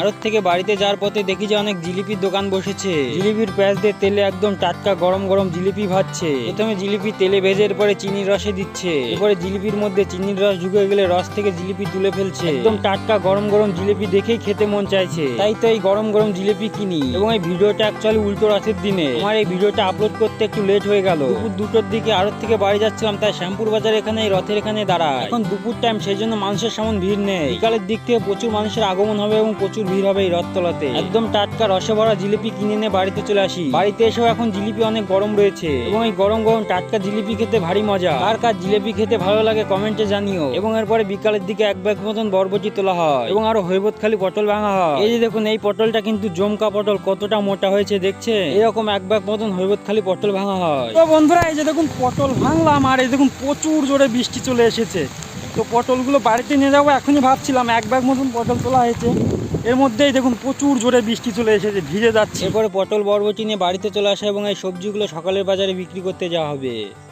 আড়ত থেকে বাড়িতে যাওয়ার পথে দেখি যে অনেক জিলিপির দোকান বসেছে। জিলিপির প্যাঁচ দিয়ে তেলে একদম টাটকা গরম গরম জিলিপি ভাজছে। প্রথমে জিলিপি তেলে ভেজে এরপরে চিনির রসে দিচ্ছে। এরপরে জিলিপির মধ্যে চিনির রস ঢুকে গেলে রস থেকে জিলিপি তুলে ফেলছে। একদম টাটকা গরম গরম জিলিপি দেখেই খেতে মন চাইছে। তাই তো এই গরম গরম জিলিপি কিনি। এবং এই ভিডিওটা অ্যাকচুয়ালি উল্টো রথের দিনে। আমার এই ভিডিওটা আপলোড করতে একটু লেট হয়ে গেল। দুপুর দুটোর দিকে আড়ত থেকে বাড়ি যাচ্ছিলাম, তাই শ্যামপুর বাজার এখানে, এই রথের এখানে দাঁড়ায়। এখন দুপুর টাইম সেই জন্য মানুষের সেমন ভিড় নেই। বিকালের দিক থেকে প্রচুর মানুষের আগমন হবে এবং প্রচুর ভিড় হবে এই রথতলাতে। একদম টাটকা রসে ভরা জিলিপি কিনে নিয়ে বাড়িতে চলে আসি। বাড়িতে এসেও এখন জিলিপি অনেক গরম রয়েছে। এবং এই গরম গরম টাটকা জিলিপি খেতে ভারী মজা। কার কার জিলিপি খেতে ভালো লাগে কমেন্টে জানিও। এবং এরপরে বিকালের দিকে এক ব্যাগ মতন বরবটি তোলা হয়। এবং আরও হৈবত খালি পটল ভাঙা হয়। এই যে দেখুন এই পটলটা কিন্তু জমকা পটল কতটা মোটা হয়েছে দেখছে এরকম এক ব্যাগ মতন হৈবত খালি পটল ভাঙা হয়। তো বন্ধুরা এই যে দেখুন পটল ভাঙলাম আর এই দেখুন প্রচুর জোরে বৃষ্টি চলে এসেছে। তো পটলগুলো বাড়িতে নিয়ে যাব এখনই ভাবছিলাম এক ব্যাগ মতন পটল তোলা হয়েছে। এর মধ্যেই দেখুন প্রচুর জোরে বৃষ্টি চলে এসেছে, ভিজে যাচ্ছে। এরপরে পটল, বরবটি নিয়ে বাড়িতে চলে আসা এবং এই সবজিগুলো সকালের বাজারে বিক্রি করতে যাওয়া হবে।